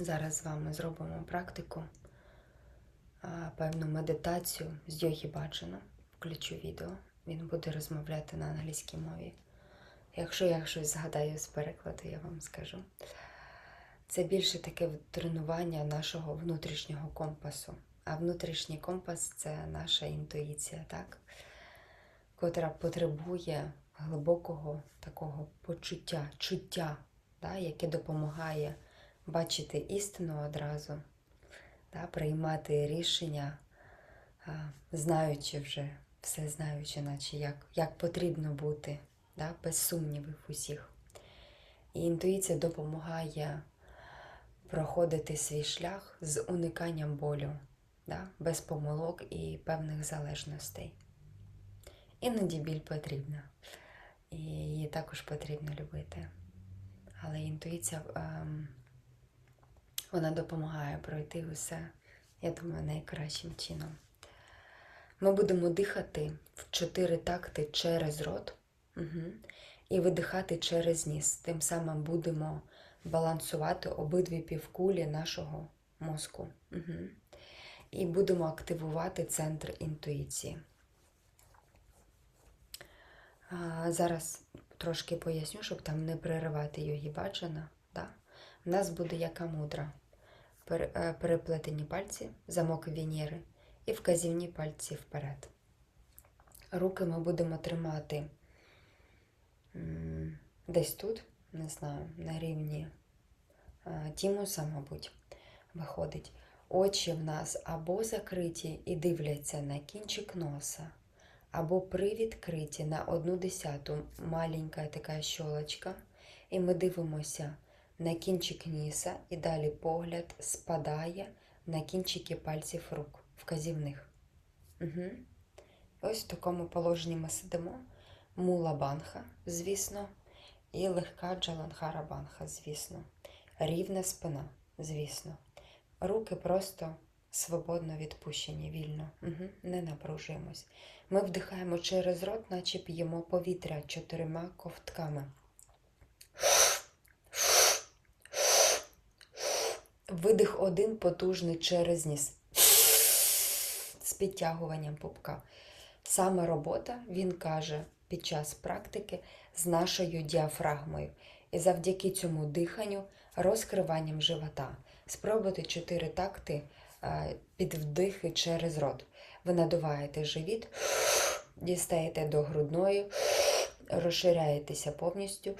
Зараз з вами зробимо практику, певну медитацію з йогі баджаном. Включу відео, він буде розмовляти на англійській мові. Якщо я щось згадаю з перекладу, я вам скажу. Це більше таке тренування нашого внутрішнього компасу. А внутрішній компас це наша інтуїція, так? котра потребує глибокого такого почуття, чуття, да? яке допомагає бачити істину одразу, да? приймати рішення, знаючи вже, все знаючи, наче як, як потрібно бути, да? без сумнівів усіх. І інтуїція допомагає проходити свій шлях з униканням болю, да? без помилок і певних залежностей. Іноді біль потрібна. І її також потрібно любити. Але інтуїція ем, вона допомагає пройти усе, я думаю, найкращим чином. Ми будемо дихати в чотири такти через рот угу, і видихати через ніс. Тим самим будемо балансувати обидві півкулі нашого мозку. Угу. І будемо активувати центр інтуїції. А, Зараз трошки поясню, щоб там не переривати йогі баджана. Да? У нас буде яка мудра. Е, Переплетені пальці, замок Венери і вказівні пальці вперед. Руки ми будемо тримати десь тут, не знаю, на рівні е, тімуса, мабуть, виходить. Очі в нас або закриті і дивляться на кінчик носа, або привідкриті на одну десяту маленька така щолочка, і ми дивимося на кінчик ніса, і далі погляд спадає на кінчики пальців рук, вказівних. Угу. Ось в такому положенні ми сидимо. Мула банха, звісно, і легка джаланхара банха, звісно. Рівна спина, звісно. Руки просто свободно відпущені, вільно. Угу. Не напружуємось. Ми вдихаємо через рот, наче п'ємо повітря чотирма ковтками. Видих один потужний через ніс. З підтягуванням пупка. Саме робота, він каже, під час практики з нашою діафрагмою. І завдяки цьому диханню, розкриванням живота. Спробуйте чотири такти е, під вдихи через рот. Ви надуваєте живіт, дістаєте до грудної, розширяєтеся повністю.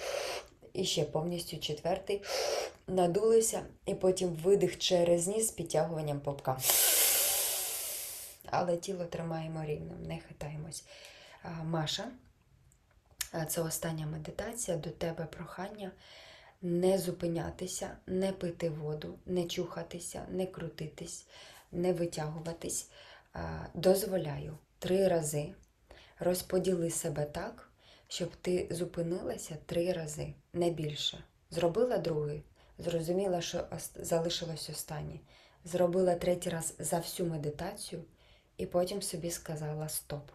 І ще повністю четвертий. Надулися, і потім видих через ніс з підтягуванням попка. Але тіло тримаємо рівним, не хитаємось. Маша, це остання медитація. До тебе прохання не зупинятися, не пити воду, не чухатися, не крутитись, не витягуватись. Дозволяю три рази розподіли себе так, щоб ти зупинилася три рази, не більше. Зробила другий, зрозуміла, що залишилось останнє. Зробила третій раз за всю медитацію і потім собі сказала стоп.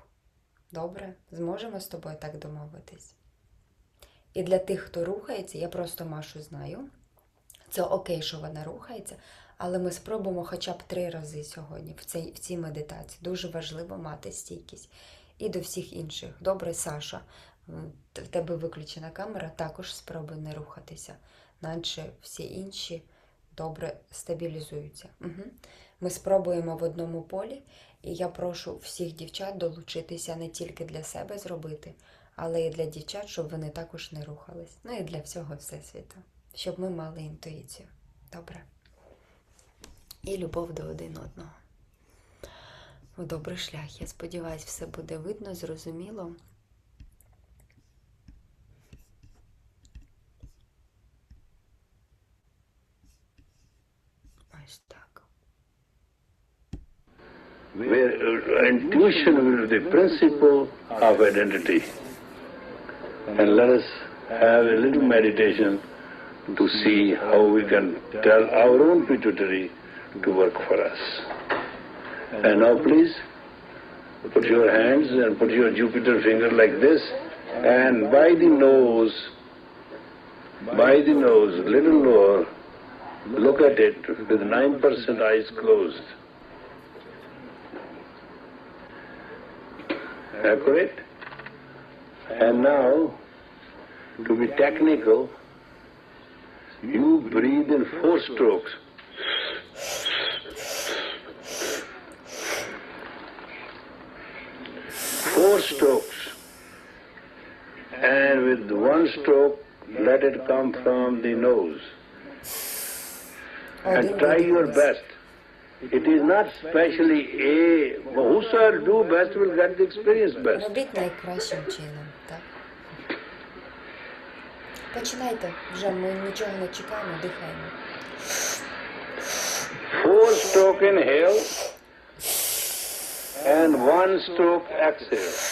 Добре, зможемо з тобою так домовитись. І для тих, хто рухається, я просто Машу знаю. Це окей, що вона рухається, але ми спробуємо хоча б три рази сьогодні в цій, в цій медитації. Дуже важливо мати стійкість. І до всіх інших. Добре, Саша, в тебе виключена камера, також спробуй не рухатися, наче всі інші добре стабілізуються. Угу. Ми спробуємо в одному полі, і я прошу всіх дівчат долучитися не тільки для себе зробити, але й для дівчат, щоб вони також не рухались. Ну і для всього всесвіту, щоб ми мали інтуїцію. Добре. І любов до один одного. У добрий шлях. Я сподіваюся, все буде видно, зрозуміло. Where uh, intuition will be the principle of identity. And let us have a little meditation to see how we can tell our own pituitary to work for us. And now please put your hands and put your Jupiter finger like this and by the nose, by the nose, little lower, look at it with 9% eyes closed. accurate. And now, to be technical, you breathe in four strokes. Four strokes. And with one stroke, let it come from the nose. And try your best. It is not specially a, whosoever do best will get the experience best. Робіть найкращим чином, так? Починайте, вже ми нічого не чекаємо, дихаємо. Four stroke inhale and one stroke exhale.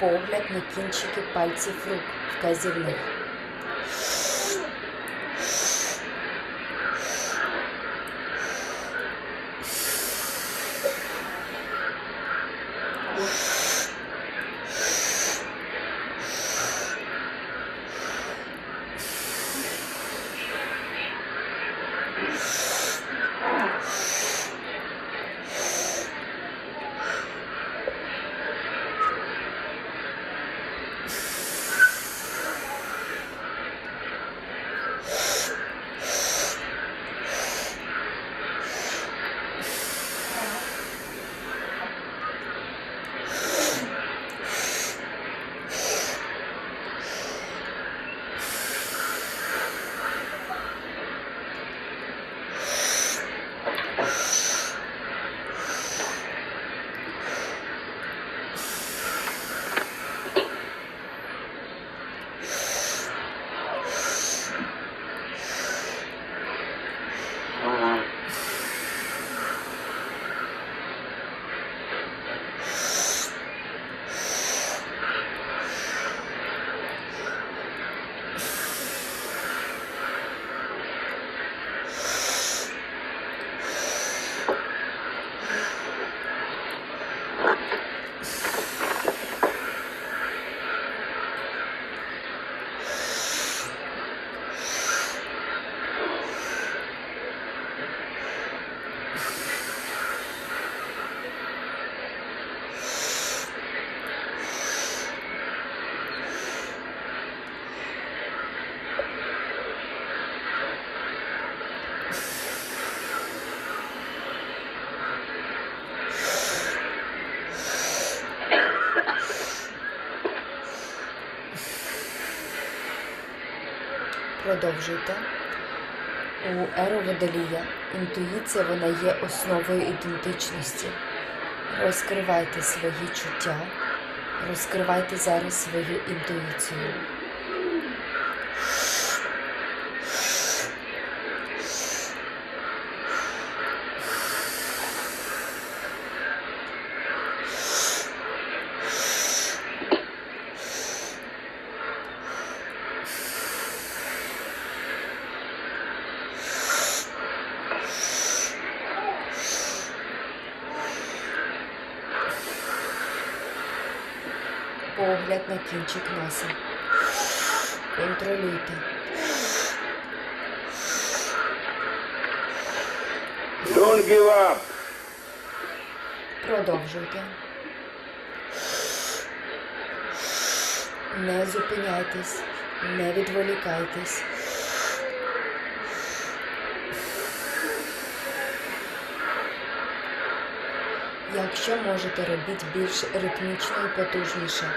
Погляд на кінчики пальців рук вказівних. Продовжуйте. У еру водолія інтуїція вона є основою ідентичності. Розкривайте свої чуття, розкривайте зараз свою інтуїцію. Погляд на кінчик носа. Контролюйте. Don't give up. Продовжуйте. Не зупиняйтесь, не відволікайтесь. Якщо можете, робіть більш ритмічно і потужніше.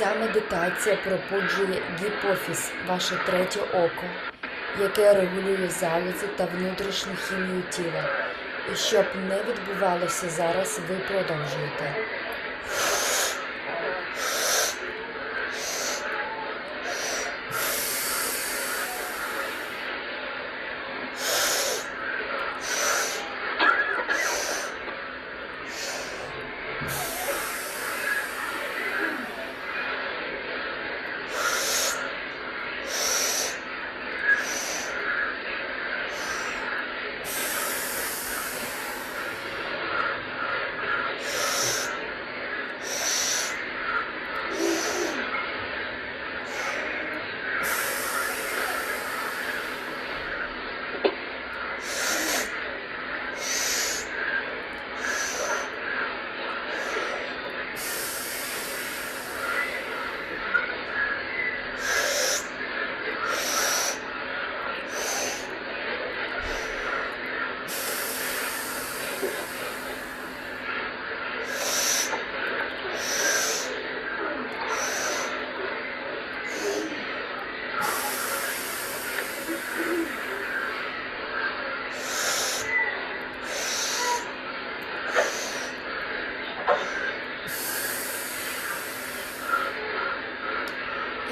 Ця медитація пробуджує гіпофіз, ваше третє око, яке регулює залози та внутрішню хімію тіла. І щоб не відбувалося зараз, ви продовжуєте.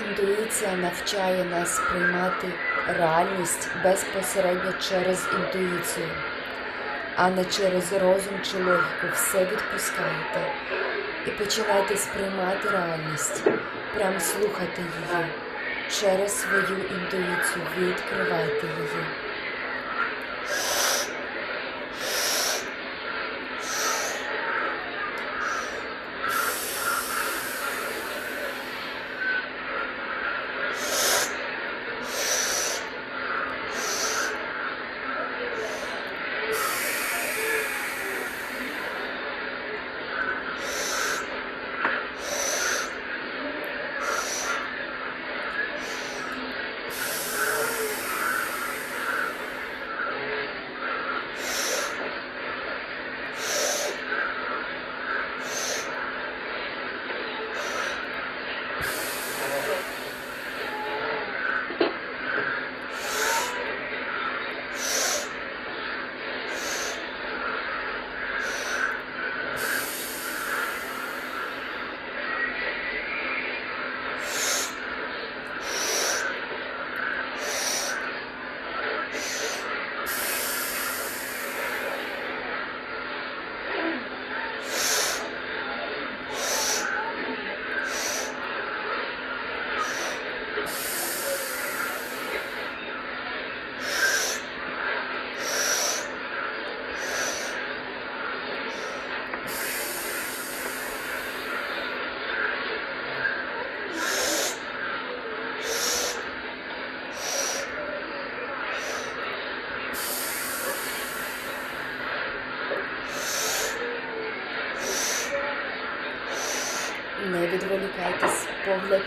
Інтуїція навчає нас приймати реальність безпосередньо через інтуїцію, а не через розум чи логіку. Все відпускаєте і починаєте сприймати реальність, прям слухати її. Через свою інтуїцію відкривайте її.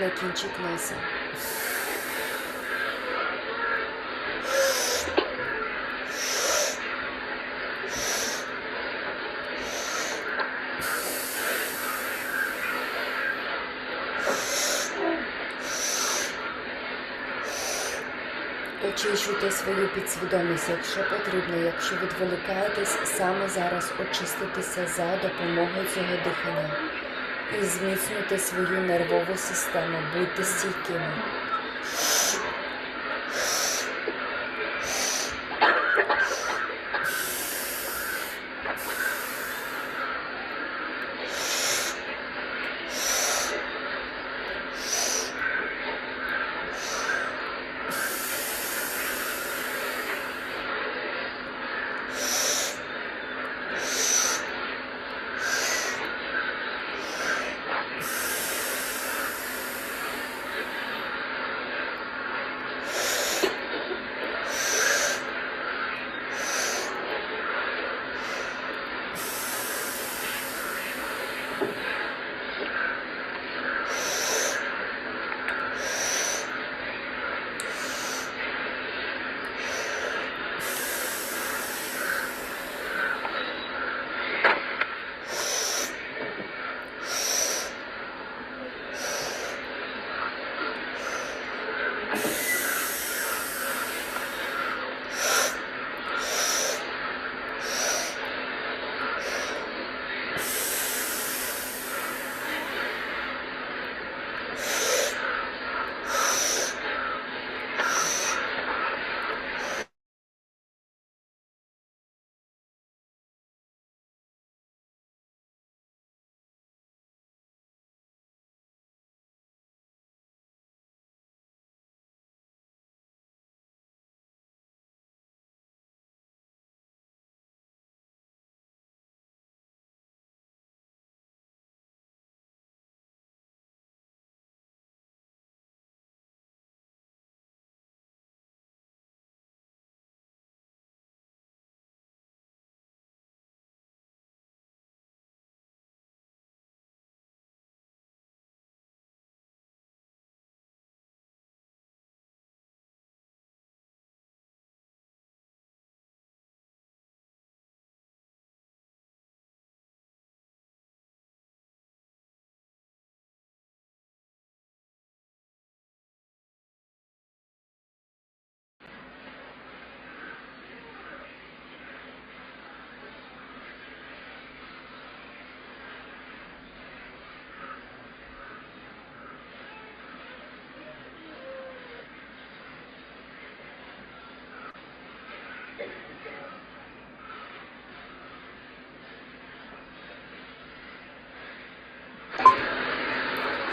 на кінчик носа. Очищуйте свою підсвідомість, якщо потрібно, якщо відволікаєтесь, саме зараз очиститися за допомогою цього дихання і зміцнюйте свою нервову систему, будьте стійкими.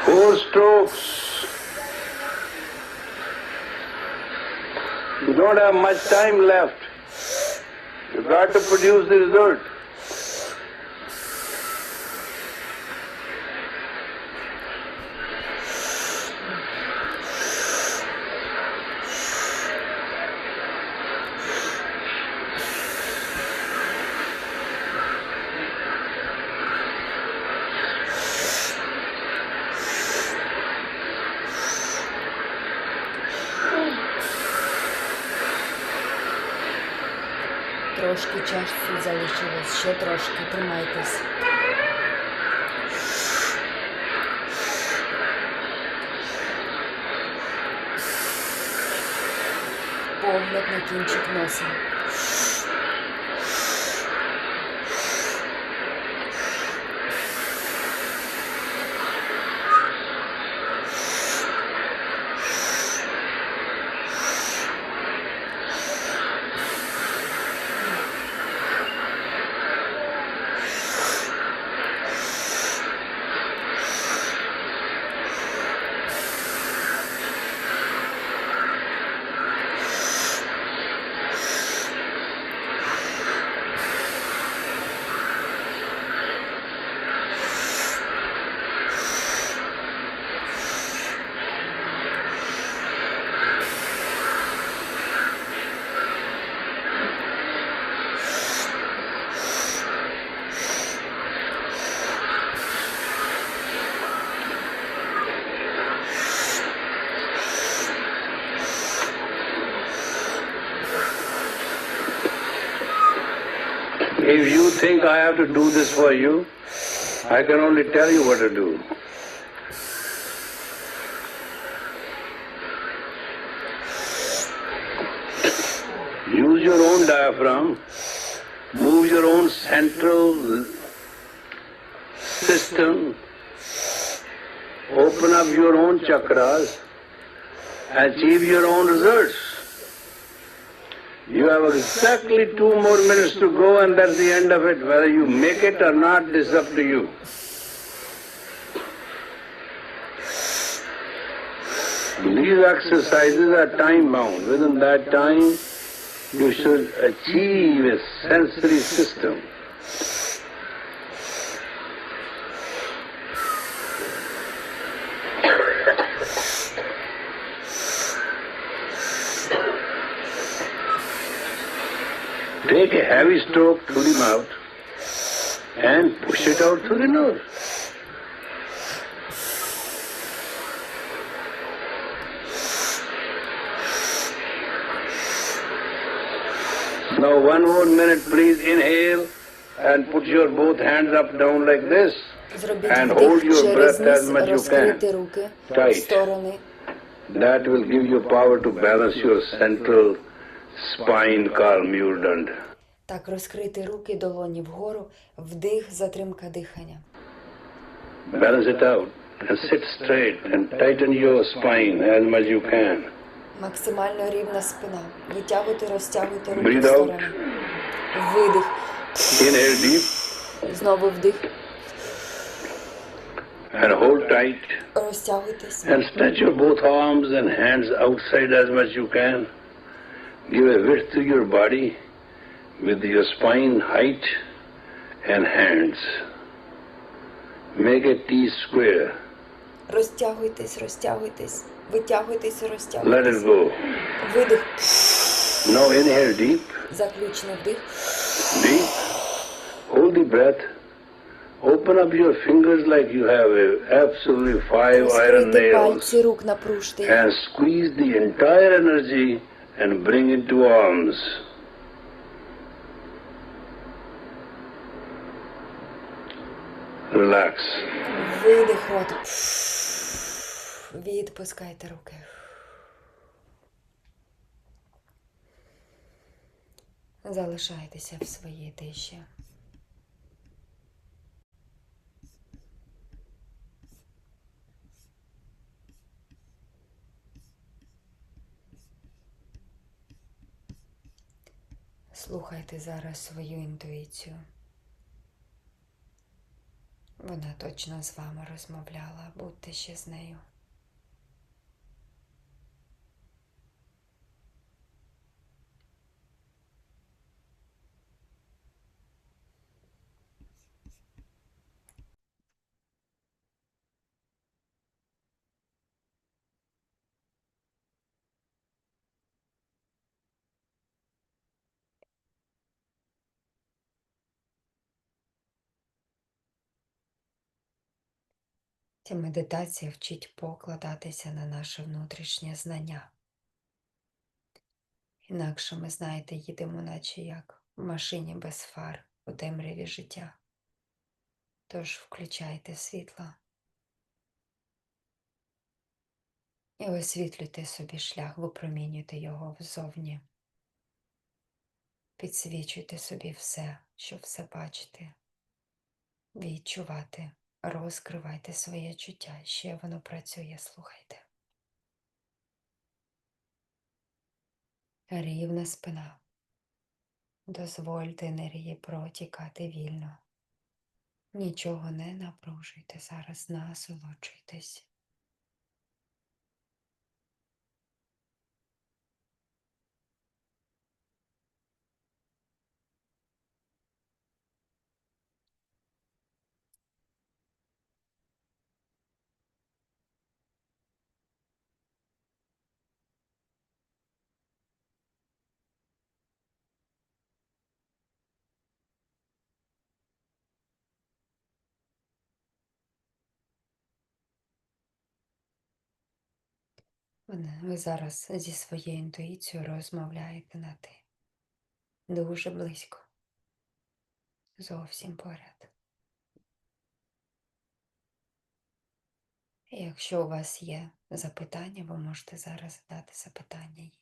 Four strokes. You don't have much time left. You've got to produce the result. Трошки часу залишилось, ще трошки, тримайтесь. Погляд на кінчик носа. Think I have to do this for you, I can only tell you what to do. Use your own diaphragm. Move your own central system. Open up your own chakras. Achieve your own results. Have exactly two more minutes to go, and that's the end of it. Whether you make it or not, is up to you. These exercises are time bound. Within that time, you should achieve a sensory system. have a stroke through the mouth and push it out through the nose. Now one more minute, please inhale and put your both hands up down like this and hold your breath as much you can, tight. That will give you power to balance your central spine, calm your mind. Так, розкрити руки, долоні вгору, вдих, затримка дихання. Balance it out and sit straight and tighten your spine as much you can. Максимально рівна спина. Витягуйте, розтягуйте руки Breathe out. сторони. Видих. Inhale deep Знову вдих. and hold tight Розтягуйтесь. and stretch your both arms and hands outside as much you can. Give a width to your body with your spine height and hands. Make a T square. Розтягуйтесь, розтягуйтесь. Витягуйтесь, Let it розтягуйтесь. go. Видих. Now inhale deep, Заключний вдих. deep. Hold the breath. Open up your fingers like you have a absolutely five iron Розкрийте nails пальці рук напружте. and squeeze the entire energy and bring it to arms. Relax. Видих рот. Відпускайте руки. Залишайтеся в своїй тиші. Слухайте зараз свою інтуїцію. Вона точно з вами розмовляла, будьте ще з нею. Ця медитація вчить покладатися на наше внутрішнє знання. Інакше ми, знаєте, їдемо, наче як в машині без фар у темряві життя. Тож включайте світло і освітлюйте собі шлях, випромінюйте його взовні. Підсвічуйте собі все, щоб все бачити, відчувати. Розкривайте своє чуття, ще воно працює, слухайте. Рівна спина. Дозвольте енергії протікати вільно. Нічого не напружуйте зараз, насолоджуйтесь. Ви зараз зі своєю інтуїцією розмовляєте на ти. Дуже близько. Зовсім поряд. Якщо у вас є запитання, ви можете зараз задати запитання їй.